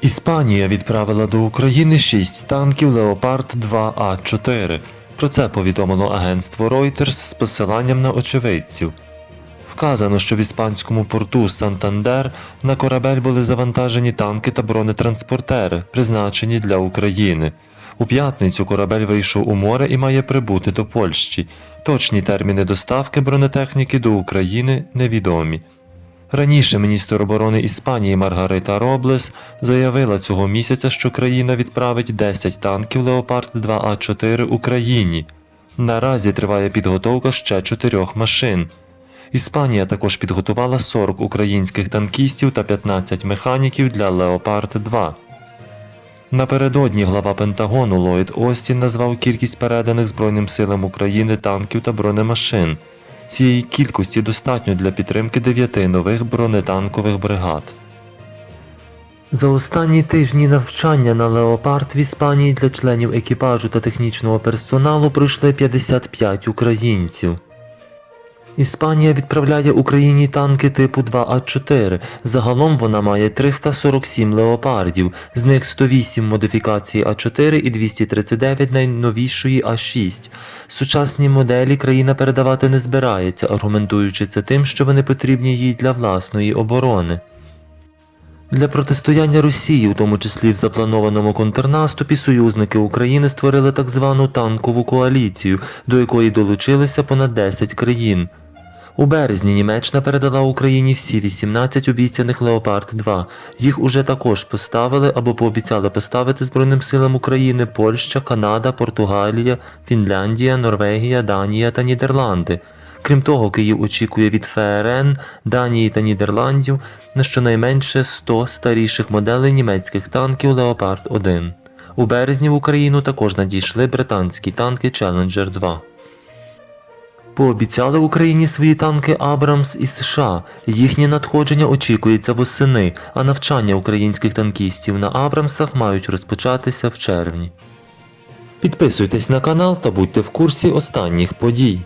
Іспанія відправила до України 6 танків Леопард 2А4. Про це повідомило агентство Reuters з посиланням на очевидців. Вказано, що в іспанському порту Сантандер на корабель були завантажені танки та бронетранспортери, призначені для України. У п'ятницю корабель вийшов у море і має прибути до Польщі. Точні терміни доставки бронетехніки до України невідомі. Раніше міністр оборони Іспанії Маргарита Роблес заявила цього місяця, що країна відправить 10 танків Леопард 2А4 Україні. Наразі триває підготовка ще чотирьох машин. Іспанія також підготувала 40 українських танкістів та 15 механіків для Леопард 2. Напередодні глава Пентагону Ллойд Остін назвав кількість переданих Збройним силам України танків та бронемашин. Цієї кількості достатньо для підтримки 9 нових бронетанкових бригад. За останні тижні навчання на Леопард в Іспанії для членів екіпажу та технічного персоналу пройшли 55 українців. Іспанія відправляє Україні танки типу 2А4. Загалом вона має 347 леопардів, з них 108 модифікації А4 і 239 найновішої А6. Сучасні моделі країна передавати не збирається, аргументуючи це тим, що вони потрібні їй для власної оборони. Для протистояння Росії, у тому числі в запланованому контрнаступі, союзники України створили так звану танкову коаліцію, до якої долучилися понад 10 країн. У березні Німеччина передала Україні всі 18 обіцяних Леопард 2. Їх уже також поставили або пообіцяли поставити Збройним силам України Польща, Канада, Португалія, Фінляндія, Норвегія, Данія та Нідерланди. Крім того, Київ очікує від ФРН, Данії та Нідерландів на щонайменше 100 старіших моделей німецьких танків Леопард 1. У березні в Україну також надійшли британські танки Challenger 2. Пообіцяли Україні свої танки Абрамс із США. Їхнє надходження очікується восени, а навчання українських танкістів на Абрамсах мають розпочатися в червні. Підписуйтесь на канал та будьте в курсі останніх подій.